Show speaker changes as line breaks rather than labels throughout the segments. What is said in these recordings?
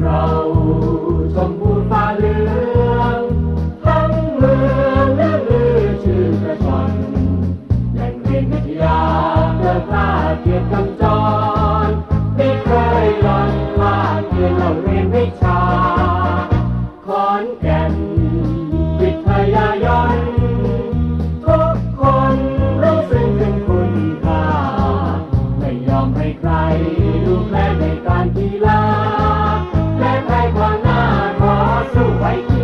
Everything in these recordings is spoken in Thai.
เราชมพูฟ้าเลืองทั้งเมืองและลือชื่อกระชอนแล่นวิทยาเพื่อพาเกียรติกำจไม่เคยล่นเกียรเราเรียนวิชาขอนแก่น แรงในการกีฬาและไทยความหน้าขอสู้ไว้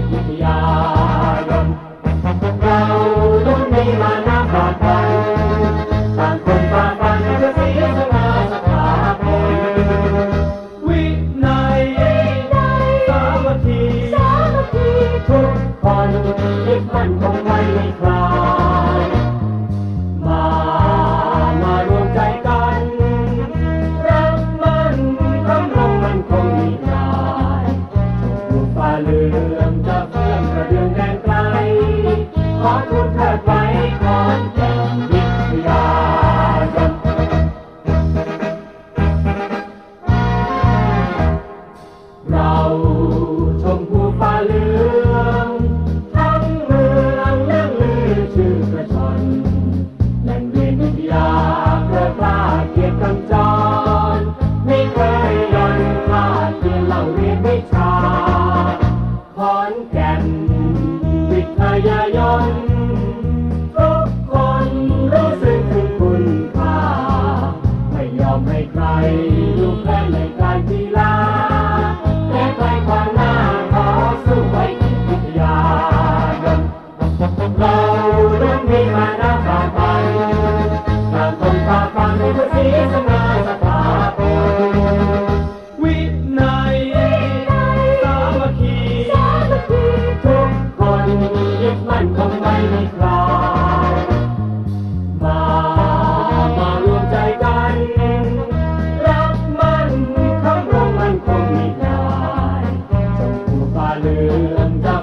upon Jalan